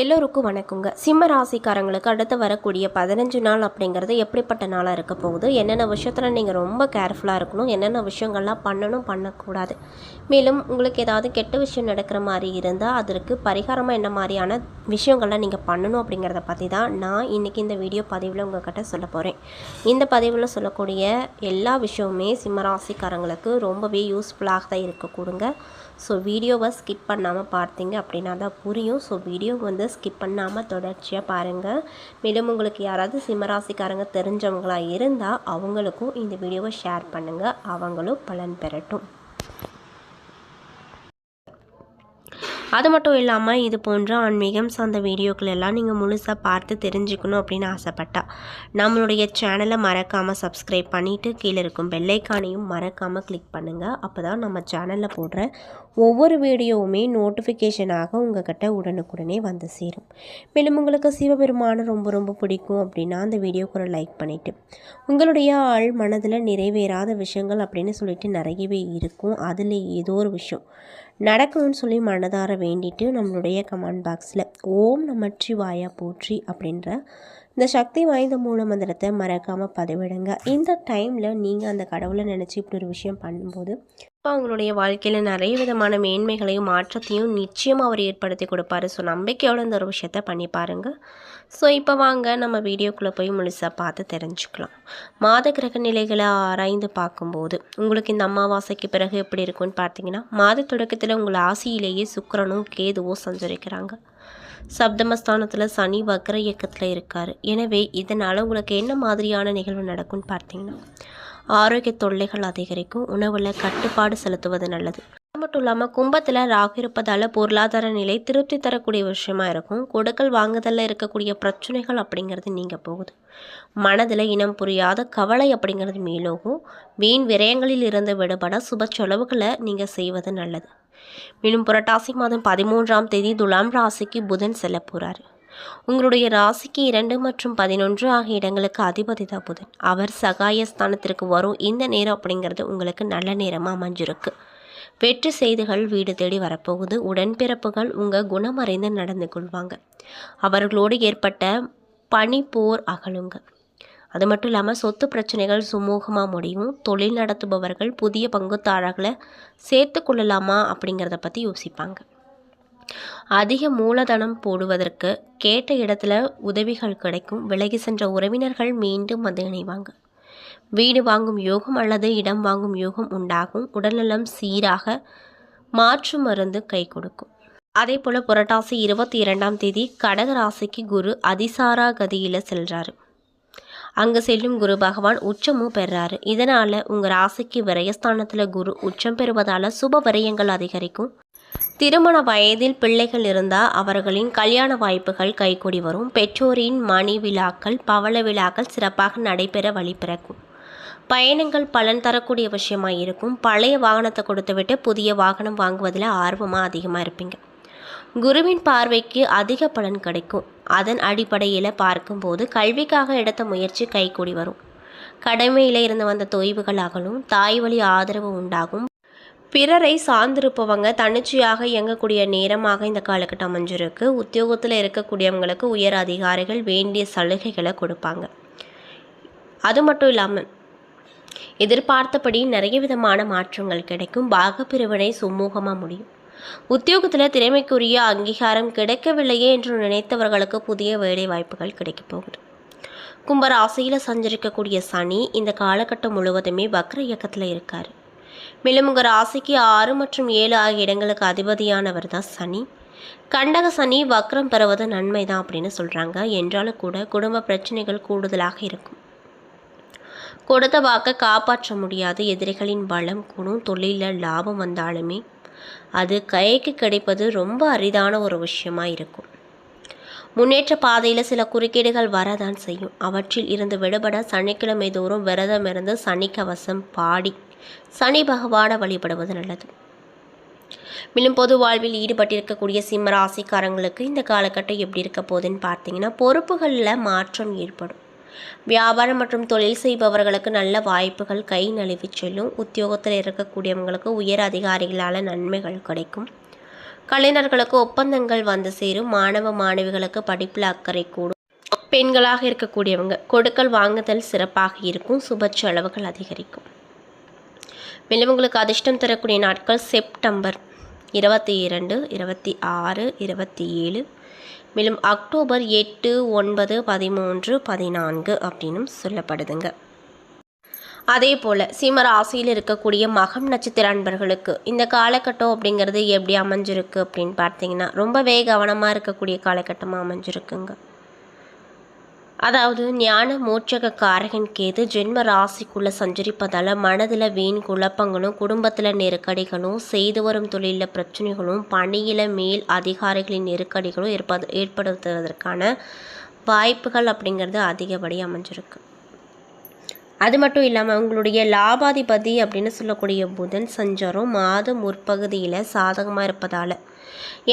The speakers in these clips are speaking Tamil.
எல்லோருக்கும் வணக்கங்க. சிம்ம ராசிக்காரங்களுக்கு அடுத்து வரக்கூடிய பதினஞ்சு நாள் அப்படிங்கிறது எப்படிப்பட்ட நாளாக இருக்க போகுது? என்னென்ன விஷயத்தில் நீங்கள் ரொம்ப கேர்ஃபுல்லாக இருக்கணும்? என்னென்ன விஷயங்கள்லாம் பண்ணணும்? பண்ணக்கூடாது. மேலும் உங்களுக்கு ஏதாவது கெட்ட விஷயம் நடக்கிற மாதிரி இருந்தால் அதற்கு பரிகாரமாக என்ன மாதிரியான விஷயங்கள்லாம் நீங்கள் பண்ணணும் அப்படிங்கிறத பற்றி தான் நான் இன்றைக்கி இந்த வீடியோ பதிவில் உங்கள்கிட்ட சொல்ல போகிறேன் இந்த பதிவில் சொல்லக்கூடிய எல்லா விஷயமுமே சிம்ம ராசிக்காரங்களுக்கு ரொம்பவே யூஸ்ஃபுல்லாக தான் இருக்கக்கூடுங்க. ஸோ வீடியோவை ஸ்கிப் பண்ணாமல் பார்த்தீங்க அப்படின்னா தான் புரியும். ஸோ வீடியோ வந்து ஸ்கிப் பண்ணாமல் தொடர்ச்சியாக பாருங்கள் மேலும் உங்களுக்கு யாராவது சிம்மராசிக்காரங்க தெரிஞ்சவங்களாக இருந்தால் அவங்களுக்கும் இந்த வீடியோவை ஷேர் பண்ணுங்கள் அவங்களும் பலன் பெறட்டும். அது மட்டும் இல்லாமல் இது போன்ற ஆன்மீகம் சார்ந்த வீடியோக்கள் எல்லாம் நீங்கள் முழுசாக பார்த்து தெரிஞ்சுக்கணும் அப்படின்னு ஆசைப்பட்டா நம்மளுடைய சேனலை மறக்காமல் சப்ஸ்கிரைப் பண்ணிவிட்டு கீழே இருக்கும் பெல்லைக்கானையும் மறக்காமல் கிளிக் பண்ணுங்கள் அப்போ தான் நம்ம சேனலில் போடுற ஒவ்வொரு வீடியோவுமே நோட்டிஃபிகேஷனாக உங்ககிட்ட உடனுக்குடனே வந்து சேரும். மேலும் உங்களுக்கு சிவபெருமானை ரொம்ப ரொம்ப பிடிக்கும் அப்படின்னா அந்த வீடியோக்கு ஒரு லைக் பண்ணிவிட்டு உங்களுடைய ஆள் மனதில் நிறைவேறாத விஷயங்கள் அப்படின்னு சொல்லிட்டு நிறையவே இருக்கும். அதில் ஏதோ ஒரு விஷயம். நடக்கணும்னு சொல்லி மனதார வேண்டிட்டு நம்மளுடைய கமெண்ட் பாக்ஸில் ஓம் நமச்சிவாயா போற்றி அப்படின்ற இந்த சக்தி வாய்ந்த மூல மந்திரத்தை மறக்காமல் பதிவிடுங்க. இந்த டைமில் நீங்கள் அந்த கடவுளை நினச்சி இப்படி ஒரு விஷயம் பண்ணும்போது கண்டிப்பாக அவங்களுடைய வாழ்க்கையில் நிறைய விதமான மேன்மைகளையும் மாற்றத்தையும் நிச்சயம் அவர் ஏற்படுத்தி கொடுப்பாரு. ஸோ நம்பிக்கையோட இந்த ஒரு விஷயத்த பண்ணி பாருங்கள் ஸோ இப்போ வாங்க நம்ம வீடியோக்குள்ளே போய் முழுசாக பார்த்து தெரிஞ்சுக்கலாம். மாத கிரக நிலைகளை ஆராய்ந்து பார்க்கும்போது உங்களுக்கு இந்த அமாவாசைக்கு பிறகு எப்படி இருக்கும்னு பார்த்தீங்கன்னா மாத தொடக்கத்தில் உங்கள் ஆசியிலேயே சுக்கரனும் கேதுவோ சஞ்சரிக்கிறாங்க. சப்தமஸ்தானத்தில் சனி வக்ர இயக்கத்தில் இருக்கார். எனவே இதனால் உங்களுக்கு என்ன மாதிரியான நிகழ்வு நடக்கும்னு பார்த்தீங்கன்னா ஆரோக்கிய தொல்லைகள் அதிகரிக்கும். உணவில் கட்டுப்பாடு செலுத்துவது நல்லது. அது மட்டும் இல்லாமல் கும்பத்தில் ராகு இருப்பதால் பொருளாதார நிலை திருப்தி தரக்கூடிய விஷயமா இருக்கும். கொடுக்கல் வாங்குதலில் இருக்கக்கூடிய பிரச்சனைகள் அப்படிங்கிறது நீங்கள் போகுது. மனதில் இனம் புரியாத கவலை அப்படிங்கிறது மேலோகும் வீண் விரயங்களில் இருந்து விடுபட சுப செலவுகளை நீங்கள் செய்வது நல்லது. மேலும் புரட்டாசி மாதம் பதிமூன்றாம் தேதி துலாம் ராசிக்கு புதன் செல்ல போகிறாரு உங்களுடைய ராசிக்கு இரண்டு மற்றும் பதினொன்று ஆகிய இடங்களுக்கு அதிபதி தான் புதன். அவர் சகாய ஸ்தானத்திற்கு வரும். இந்த நேரம் அப்படிங்கிறது உங்களுக்கு நல்ல நேரமாக அமைஞ்சிருக்கு. வெற்றி செய்திகள் வீடு தேடி வரப்போகுது. உடன்பிறப்புகள் உங்கள் குணமறைந்து நடந்து கொள்வாங்க. அவர்களோடு ஏற்பட்ட பனிப்போர் அகலுங்க. அது மட்டும் இல்லாமல் சொத்து பிரச்சனைகள் சுமூகமாக முடியும். தொழில் நடத்துபவர்கள் புதிய பங்குதாரர்களை சேர்த்து கொள்ளலாமா அப்படிங்கிறத பற்றி யோசிப்பாங்க. அதிக மூலதனம் போடுவதற்கு கேட்ட இடத்துல உதவிகள் கிடைக்கும். விலகி சென்ற உறவினர்கள் மீண்டும் வந்து இணைவாங்க. வீடு வாங்கும் யோகம் அல்லது இடம் வாங்கும் யோகம் உண்டாகும். உடல்நலம் சீராக மாற்று மருந்து கை கொடுக்கும். அதே போல் புரட்டாசி இருபத்தி இரண்டாம் தேதி கடக ராசிக்கு குரு அதிசாரா கதியில் செல்றாரு. அங்கே செல்லும் குரு பகவான் உச்சமும் பெறாரு. இதனால் உங்கள் ராசிக்கு விரயஸ்தானத்தில் குரு உச்சம் பெறுவதால் சுப விரயங்கள் அதிகரிக்கும். திருமண வயதில் பிள்ளைகள் இருந்தால் அவர்களின் கல்யாண வாய்ப்புகள் கைகூடி வரும். பெற்றோரின் மணி விழாக்கள் பவள விழாக்கள் சிறப்பாக நடைபெற வழிபிறக்கும் பயணங்கள் பலன் தரக்கூடிய விஷயமா இருக்கும். பழைய வாகனத்தை கொடுத்துவிட்டு புதிய வாகனம் வாங்குவதில் ஆர்வமாக அதிகமாக இருப்பீங்க. குருவின் பார்வைக்கு அதிக பலன் கிடைக்கும். அதன் அடிப்படையில் பார்க்கும்போது கல்விக்காக எடுத்த முயற்சி கைகூடி வரும். கடமையில் இருந்து வந்த தொய்வுகள் அகலும். தாய் வழி ஆதரவு உண்டாகும். பிறரை சார்ந்திருப்பவங்க தன்னிச்சையாக இயங்கக்கூடிய நேரமாக இந்த காலகட்டம் அமைஞ்சிருக்கு. உத்தியோகத்தில் இருக்கக்கூடியவங்களுக்கு உயர் அதிகாரிகள் வேண்டிய சலுகைகளை கொடுப்பாங்க. அது மட்டும் இல்லாமல் எதிர்பார்த்தபடி நிறைய விதமான மாற்றங்கள் கிடைக்கும். பாகப்பிரிவினை சுமூகமாக முடியும். உத்தியோகத்தில் திறமைக்குரிய அங்கீகாரம் கிடைக்கவில்லையே என்று நினைத்தவர்களுக்கு புதிய வேலை வாய்ப்புகள் கிடைக்கப் போகுது. கும்பராசியில் சஞ்சரிக்கக்கூடிய சனி இந்த காலகட்டம் முழுவதுமே வக்ர இயக்கத்தில் இருக்கார். மேலும் உங்கள் ராசிக்கு ஆறு மற்றும் ஏழு ஆகிய இடங்களுக்கு அதிபதியானவர் தான் சனி. கண்டக சனி வக்ரம் பெறுவது நன்மை தான் அப்படின்னு சொல்கிறாங்க என்றாலும் கூட குடும்ப பிரச்சனைகள் கூடுதலாக இருக்கும். கொடுத்த வாக்கை காப்பாற்ற முடியாது. எதிரிகளின் பலம் கூடும். தொழிலில் லாபம் வந்தாலுமே அது கைக்கு கிடைப்பது ரொம்ப அரிதான ஒரு விஷயமா இருக்கும். முன்னேற்ற பாதையில் சில குறுக்கீடுகள் வரதான் செய்யும். அவற்றில் இருந்து விடுபட சனிக்கிழமை தோறும் விரதம் இருந்து சனி கவசம் பாடி சனி பகவானை வழிபடுவது நல்லது. மேலும் பொது வாழ்வில் ஈடுபட்டிருக்கக்கூடிய சிம்ம ராசிக்காரங்களுக்கு இந்த காலகட்டம் எப்படி இருக்க போகுதுன்னு பார்த்தீங்கன்னா பொறுப்புகளில் மாற்றம் ஏற்படும். வியாபாரம் மற்றும் தொழில் செய்பவர்களுக்கு நல்ல வாய்ப்புகள் கை நழுவி செல்லும். உத்தியோகத்தில் இருக்கக்கூடியவங்களுக்கு உயர் அதிகாரிகளால் நன்மைகள் கிடைக்கும். கலைஞர்களுக்கு ஒப்பந்தங்கள் வந்து சேரும். மாணவ மாணவிகளுக்கு படிப்பில் அக்கறை கூடும். பெண்களாக இருக்கக்கூடியவங்க கொடுக்கல் வாங்குதல் சிறப்பாக இருக்கும். சுப செலவுகள் அதிகரிக்கும். மேலும் உங்களுக்கு அதிர்ஷ்டம் தரக்கூடிய நாட்கள் செப்டம்பர் இருபத்தி இரண்டு இருபத்தி ஆறு இருபத்தி ஏழு. மேலும் அக்டோபர் எட்டு ஒன்பது பதிமூன்று பதினான்கு அப்படின்னும் சொல்லப்படுதுங்க. அதே போல் சிம்ம ராசியில் இருக்கக்கூடிய மகம் நட்சத்திர அன்பர்களுக்கு இந்த காலகட்டம் அப்படிங்கிறது எப்படி அமைஞ்சிருக்கு அப்படின்னு பார்த்தீங்கன்னா ரொம்பவே கவனமாக இருக்கக்கூடிய காலகட்டமாக அமைஞ்சிருக்குங்க. அதாவது ஞான மோட்சக காரகன் கேது ஜென்ம ராசிக்குள்ளே சஞ்சரிப்பதால் மனதில் வீண் குழப்பங்களும் குடும்பத்தில் நெருக்கடிகளும் செய்து வரும் தொழிலில் பிரச்சனைகளும் பணியில் மேல் அதிகாரிகளின் நெருக்கடிகளும் ஏற்பது ஏற்படுத்துவதற்கான வாய்ப்புகள் அப்படிங்கிறது அதிகப்படி அமைஞ்சிருக்கு. அது மட்டும் இல்லாமல் உங்களுடைய லாபாதிபதி அப்படின்னு சொல்லக்கூடிய புதன் சஞ்சாரம் மாத முற்பகுதியில் சாதகமாக இருப்பதால்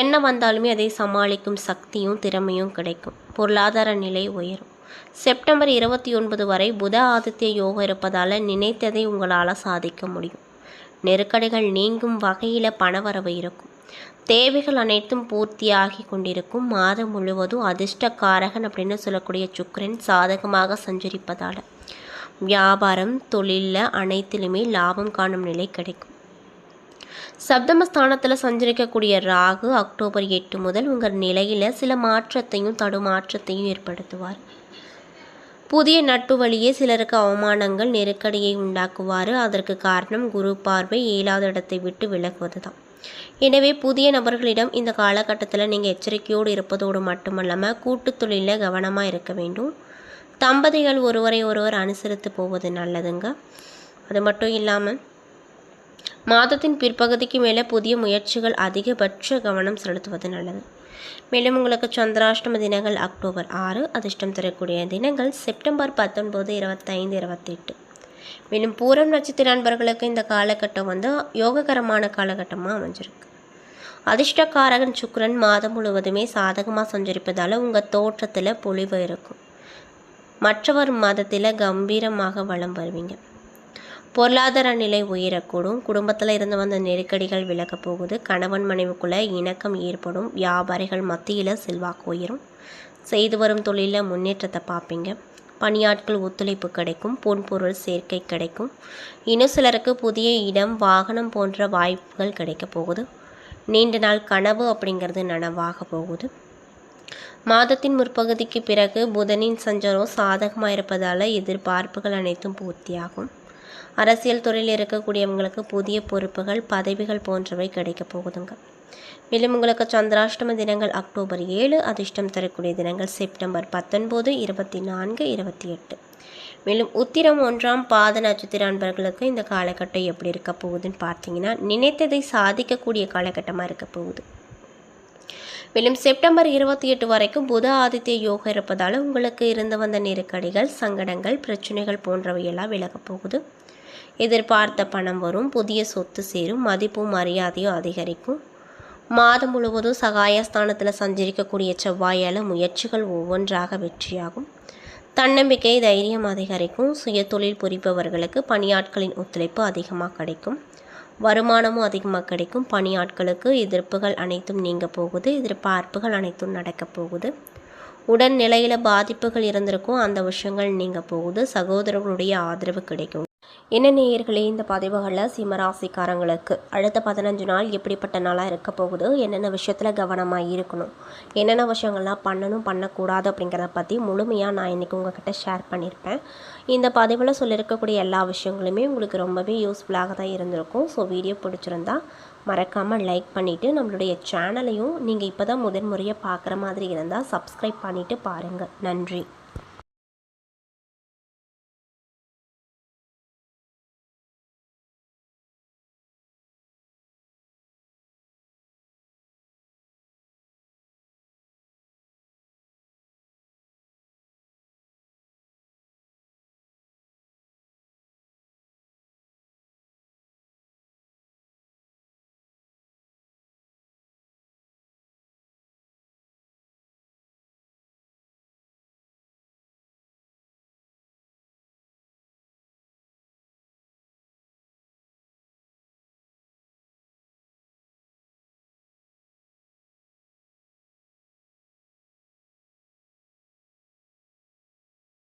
என்ன வந்தாலுமே அதை சமாளிக்கும் சக்தியும் திறமையும் கிடைக்கும். பொருளாதார நிலை உயரும். செப்டம்பர் இருபத்தி ஒன்பது வரை புத ஆதித்ய யோகம் இருப்பதால் நினைத்ததை உங்களால் சாதிக்க முடியும். நெருக்கடிகள் நீங்கும் வகையில் பணவரவு இருக்கும். தேவைகள் அனைத்தும் பூர்த்தியாகி கொண்டிருக்கும். மாதம் முழுவதும் அதிர்ஷ்டக்காரகன் அப்படின்னு சொல்லக்கூடிய சுக்கரன் சாதகமாக சஞ்சரிப்பதால். வியாபாரம் தொழிலில் அனைத்திலுமே லாபம் காணும் நிலை கிடைக்கும். சப்தமஸ்தானத்தில் சஞ்சரிக்கக்கூடிய ராகு அக்டோபர் எட்டு முதல் உங்கள் நிலையில் சில மாற்றத்தையும் தடுமாற்றத்தையும் ஏற்படுத்துவார். புதிய நட்பு வழியே சிலருக்கு அவமானங்கள் நெருக்கடியை உண்டாக்குவார் அதற்கு காரணம் குரு பார்வை ஏழாவது இடத்தை விட்டு விலகுவது தான் எனவே புதிய நபர்களிடம் இந்த காலகட்டத்தில் நீங்கள் எச்சரிக்கையோடு இருப்பதோடு மட்டுமல்லாமல் கூட்டு தொழிலில் கவனமாக இருக்க வேண்டும். தம்பதிகள் ஒருவரை ஒருவர் அனுசரித்து போவது நல்லதுங்க. அது மட்டும் இல்லாமல் மாதத்தின் பிற்பகுதிக்கு மேலே புதிய முயற்சிகள் அதிகபட்ச கவனம் செலுத்துவது நல்லது. மேலும் உங்களுக்கு சந்திராஷ்டம தினங்கள் அக்டோபர் ஆறு அதிர்ஷ்டம் தரக்கூடிய தினங்கள் செப்டம்பர் பத்தொன்பது இருபத்தைந்து இருபத்தெட்டு. மேலும் பூரம் நட்சத்திர நண்பர்களுக்கு இந்த காலகட்டம் வந்து யோககரமான காலகட்டமாக அமைஞ்சிருக்கு. அதிர்ஷ்டக்காரகன் சுக்கரன் மாதம் முழுவதுமே சாதகமாக சஞ்சரிப்பதால் உங்கள் தோற்றத்தில் பொலிவு இருக்கும். மற்றவர் மதத்தில் கம்பீரமாக வளம் வருவீங்க. பொருளாதார நிலை உயரக்கூடும். குடும்பத்தில் இருந்து வந்த நெருக்கடிகள் விலகப் போகுது. கணவன் மனைவிக்குள்ளே இணக்கம் ஏற்படும். வியாபாரிகள் மத்தியில் செல்வாக்கு உயரும். செய்து வரும் தொழிலில் முன்னேற்றத்தை பார்ப்பீங்க. பணியாட்கள் ஒத்துழைப்பு கிடைக்கும். பொன்பொருள் சேர்க்கை கிடைக்கும். இன்னும் சிலருக்கு புதிய இடம் வாகனம் போன்ற வாய்ப்புகள் கிடைக்க போகுது. நீண்ட நாள் கனவு அப்படிங்கிறது நனவாக போகுது. மாதத்தின் முற்பகுதிக்கு பிறகு புதனின் சஞ்சாரம் சாதகமாக இருப்பதால் எதிர்பார்ப்புகள் அனைத்தும் பூர்த்தியாகும். அரசியல் துறையில் இருக்கக்கூடியவங்களுக்கு புதிய பொறுப்புகள் பதவிகள் போன்றவை கிடைக்க போகுதுங்க. மேலும் உங்களுக்கு சந்திராஷ்டம தினங்கள் அக்டோபர் ஏழு அதிர்ஷ்டம் தரக்கூடிய தினங்கள் செப்டம்பர் பத்தொன்பது இருபத்தி நான்கு இருபத்தி எட்டு. மேலும் உத்திரம் ஒன்றாம் பாத நட்சத்திர அன்பர்களுக்கு இந்த காலகட்டம் எப்படி இருக்க போகுதுன்னு பார்த்தீங்கன்னா நினைத்ததை சாதிக்கக்கூடிய காலகட்டமாக இருக்க போகுது. மேலும் செப்டம்பர் இருபத்தி எட்டு வரைக்கும் புத ஆதித்ய யோகம் இருப்பதால் உங்களுக்கு இருந்து வந்த நெருக்கடிகள் சங்கடங்கள் பிரச்சனைகள் போன்றவையெல்லாம் விலகப் போகுது. எதிர்பார்த்த பணம் வரும் புதிய சொத்து சேரும் மதிப்பும் மரியாதையும் அதிகரிக்கும். மாதம் முழுவதும் சகாயஸ்தானத்தில் சஞ்சரிக்கக்கூடிய செவ்வாயால் முயற்சிகள் ஒவ்வொன்றாக வெற்றியாகும். தன்னம்பிக்கை தைரியம் அதிகரிக்கும். சுய தொழில் புரிப்பவர்களுக்கு பணியாட்களின் ஒத்துழைப்பு அதிகமாக கிடைக்கும். வருமானமும் அதிகமாக கிடைக்கும். பணியாட்களுக்கு எதிர்ப்புகள் அனைத்தும் நீங்க போகுது. எதிர்பார்ப்புகள் அனைத்தும் நடக்க போகுது. உடல் நிலையில் பாதிப்புகள் இருந்திருக்கும். அந்த விஷயங்கள் நீங்க போகுது. சகோதரர்களுடைய ஆதரவு கிடைக்கும். என்ன நேயர்களே இந்த பதிவுகளில் சிம்மராசிக்காரங்களுக்கு அடுத்த பதினஞ்சு நாள் எப்படிப்பட்ட நாளாக இருக்க போகுது என்னென்ன விஷயத்தில் கவனமாக இருக்கணும் என்னென்ன விஷயங்கள்லாம் பண்ணணும் பண்ணக்கூடாது அப்படிங்கிறத பற்றி முழுமையாக நான் இன்றைக்கி உங்ககிட்ட ஷேர் பண்ணியிருப்பேன் இந்த பதிவில் சொல்லியிருக்கக்கூடிய எல்லா விஷயங்களுமே உங்களுக்கு ரொம்பவே யூஸ்ஃபுல்லாக தான் இருந்திருக்கும். ஸோ வீடியோ பிடிச்சிருந்தா மறக்காமல் லைக் பண்ணிவிட்டு நம்மளுடைய சேனலையும் நீங்கள் இப்போ தான் முதன்முறையாக பார்க்குற மாதிரி இருந்தால் சப்ஸ்கிரைப் பண்ணிவிட்டு பாருங்கள் நன்றி.